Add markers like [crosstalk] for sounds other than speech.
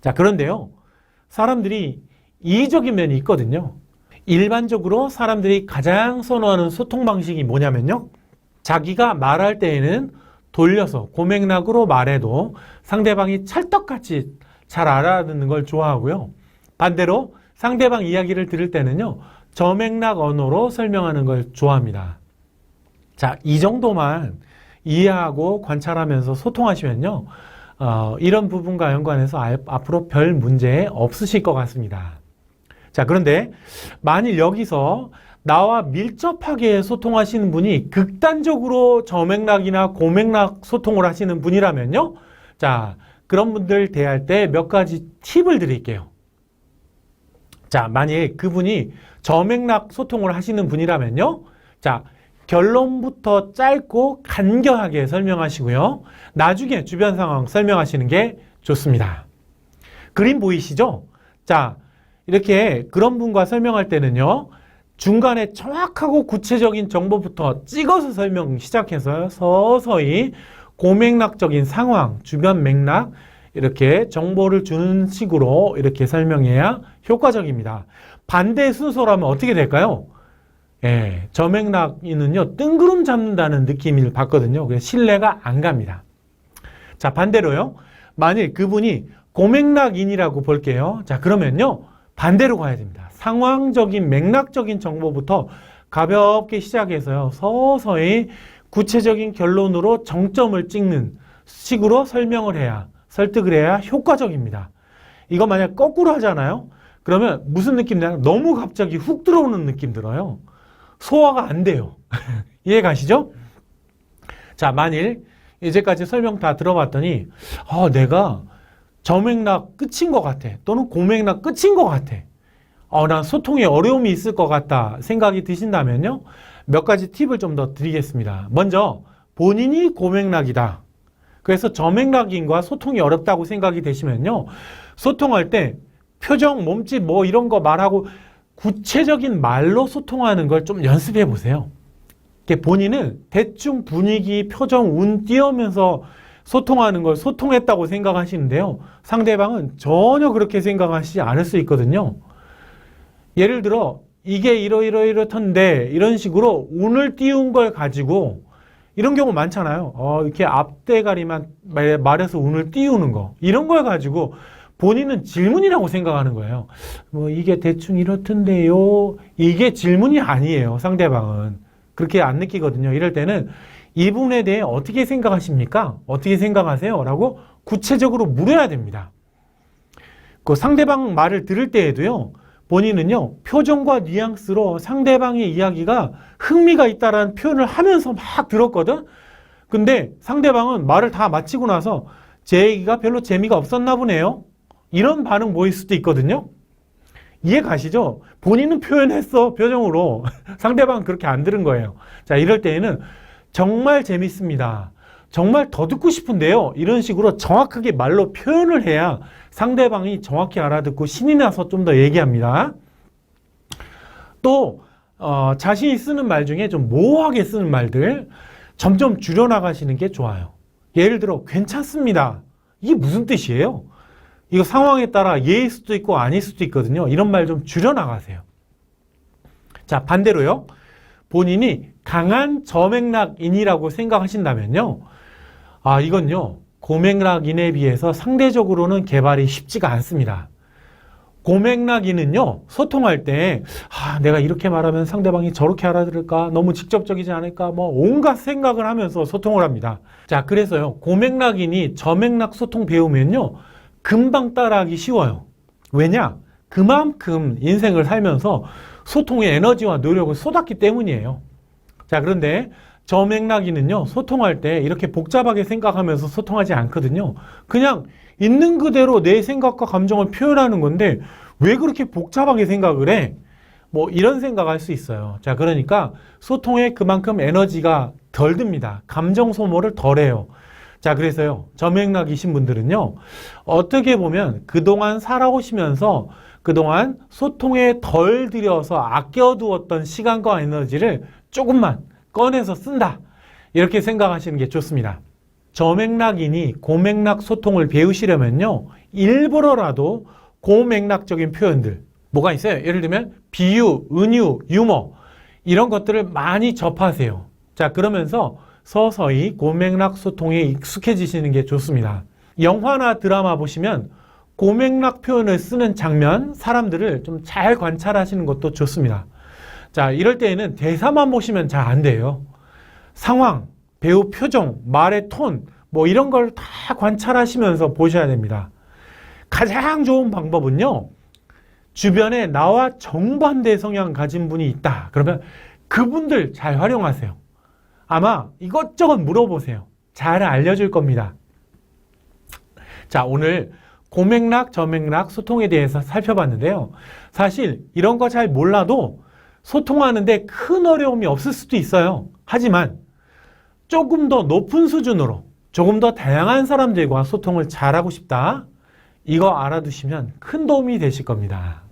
자, 그런데요. 사람들이 이의적인 면이 있거든요. 일반적으로 사람들이 가장 선호하는 소통 방식이 뭐냐면요. 자기가 말할 때에는 돌려서 고맥락으로 말해도 상대방이 찰떡같이 잘 알아듣는 걸 좋아하고요. 반대로 상대방 이야기를 들을 때는요. 저맥락 언어로 설명하는 걸 좋아합니다. 자, 이 정도만 이해하고 관찰하면서 소통하시면요. 어, 이런 부분과 연관해서 아- 앞으로 별 문제 없으실 것 같습니다. 자, 그런데 만일 여기서 나와 밀접하게 소통하시는 분이 극단적으로 저맥락이나 고맥락 소통을 하시는 분이라면요. 자, 그런 분들 대할 때 몇 가지 팁을 드릴게요. 자, 만일 그분이 저맥락 소통을 하시는 분이라면요. 자, 결론부터 짧고 간결하게 설명하시고요. 나중에 주변 상황 설명하시는 게 좋습니다. 그림 보이시죠? 자, 이렇게 그런 분과 설명할 때는요. 중간에 정확하고 구체적인 정보부터 찍어서 설명 시작해서 서서히 고맥락적인 상황, 주변 맥락 이렇게 정보를 주는 식으로 이렇게 설명해야 효과적입니다. 반대 순서라면 어떻게 될까요? 예, 저 맥락이는요, 뜬구름 잡는다는 느낌을 받거든요. 그래서 신뢰가 안 갑니다. 자, 반대로요. 만일 그분이 고맥락인이라고 볼게요. 자, 그러면요. 반대로 가야 됩니다. 상황적인 맥락적인 정보부터 가볍게 시작해서요. 서서히 구체적인 결론으로 정점을 찍는 식으로 설명을 해야, 설득을 해야 효과적입니다. 이거 만약 거꾸로 하잖아요. 그러면 무슨 느낌 나요? 너무 갑자기 훅 들어오는 느낌 들어요. 소화가 안 돼요. [laughs] 이해 가시죠? 자, 만일 이제까지 설명 다 들어봤더니, 아, 내가 저맥락 끝인 것 같아. 또는 고맥락 끝인 것 같아. 어, 난 소통에 어려움이 있을 것 같다 생각이 드신다면요. 몇 가지 팁을 좀 더 드리겠습니다. 먼저, 본인이 고맥락이다. 그래서 저맥락인과 소통이 어렵다고 생각이 되시면요. 소통할 때 표정, 몸짓 뭐 이런 거 말하고 구체적인 말로 소통하는 걸 좀 연습해 보세요. 본인은 대충 분위기, 표정, 운 띄우면서 소통하는 걸 소통했다고 생각하시는데요. 상대방은 전혀 그렇게 생각하시지 않을 수 있거든요. 예를 들어, 이게 이러이러이렇던데, 이런 식으로 운을 띄운 걸 가지고, 이런 경우 많잖아요. 어, 이렇게 앞대가리만 말- 말해서 운을 띄우는 거. 이런 걸 가지고 본인은 질문이라고 생각하는 거예요. 뭐, 이게 대충 이렇던데요. 이게 질문이 아니에요. 상대방은. 그렇게 안 느끼거든요. 이럴 때는 이 부분에 대해 어떻게 생각하십니까? 어떻게 생각하세요? 라고 구체적으로 물어야 됩니다. 그 상대방 말을 들을 때에도요, 본인은요, 표정과 뉘앙스로 상대방의 이야기가 흥미가 있다라는 표현을 하면서 막 들었거든? 근데 상대방은 말을 다 마치고 나서 제 얘기가 별로 재미가 없었나 보네요? 이런 반응 보일 수도 있거든요? 이해 가시죠? 본인은 표현했어, 표정으로. [laughs] 상대방은 그렇게 안 들은 거예요. 자, 이럴 때에는 정말 재밌습니다. 정말 더 듣고 싶은데요. 이런 식으로 정확하게 말로 표현을 해야 상대방이 정확히 알아듣고 신이 나서 좀 더 얘기합니다. 또, 어, 자신이 쓰는 말 중에 좀 모호하게 쓰는 말들 점점 줄여나가시는 게 좋아요. 예를 들어, 괜찮습니다. 이게 무슨 뜻이에요? 이거 상황에 따라 예일 수도 있고 아닐 수도 있거든요. 이런 말 좀 줄여나가세요. 자, 반대로요. 본인이 강한 저맥락인이라고 생각하신다면요. 아, 이건요. 고맥락인에 비해서 상대적으로는 개발이 쉽지가 않습니다. 고맥락인은요, 소통할 때, 아, 내가 이렇게 말하면 상대방이 저렇게 알아들을까? 너무 직접적이지 않을까? 뭐, 온갖 생각을 하면서 소통을 합니다. 자, 그래서요, 고맥락인이 저맥락 소통 배우면요, 금방 따라하기 쉬워요. 왜냐? 그만큼 인생을 살면서 소통의 에너지와 노력을 쏟았기 때문이에요. 자, 그런데 저 맥락인은요, 소통할 때 이렇게 복잡하게 생각하면서 소통하지 않거든요. 그냥 있는 그대로 내 생각과 감정을 표현하는 건데, 왜 그렇게 복잡하게 생각을 해? 뭐, 이런 생각할 수 있어요. 자, 그러니까 소통에 그만큼 에너지가 덜 듭니다. 감정 소모를 덜 해요. 자, 그래서요, 저맥락이신 분들은요, 어떻게 보면 그동안 살아오시면서 그동안 소통에 덜 들여서 아껴두었던 시간과 에너지를 조금만 꺼내서 쓴다. 이렇게 생각하시는 게 좋습니다. 저맥락이니 고맥락 소통을 배우시려면요. 일부러라도 고맥락적인 표현들 뭐가 있어요? 예를 들면 비유, 은유, 유머 이런 것들을 많이 접하세요. 자, 그러면서 서서히 고맥락 소통에 익숙해지시는 게 좋습니다. 영화나 드라마 보시면 고맥락 표현을 쓰는 장면, 사람들을 좀 잘 관찰하시는 것도 좋습니다. 자, 이럴 때에는 대사만 보시면 잘 안 돼요. 상황, 배우 표정, 말의 톤, 뭐 이런 걸 다 관찰하시면서 보셔야 됩니다. 가장 좋은 방법은요, 주변에 나와 정반대 성향 가진 분이 있다. 그러면 그분들 잘 활용하세요. 아마 이것저것 물어보세요. 잘 알려줄 겁니다. 자, 오늘 고맥락, 저맥락, 소통에 대해서 살펴봤는데요. 사실 이런 거 잘 몰라도 소통하는데 큰 어려움이 없을 수도 있어요. 하지만 조금 더 높은 수준으로 조금 더 다양한 사람들과 소통을 잘하고 싶다. 이거 알아두시면 큰 도움이 되실 겁니다.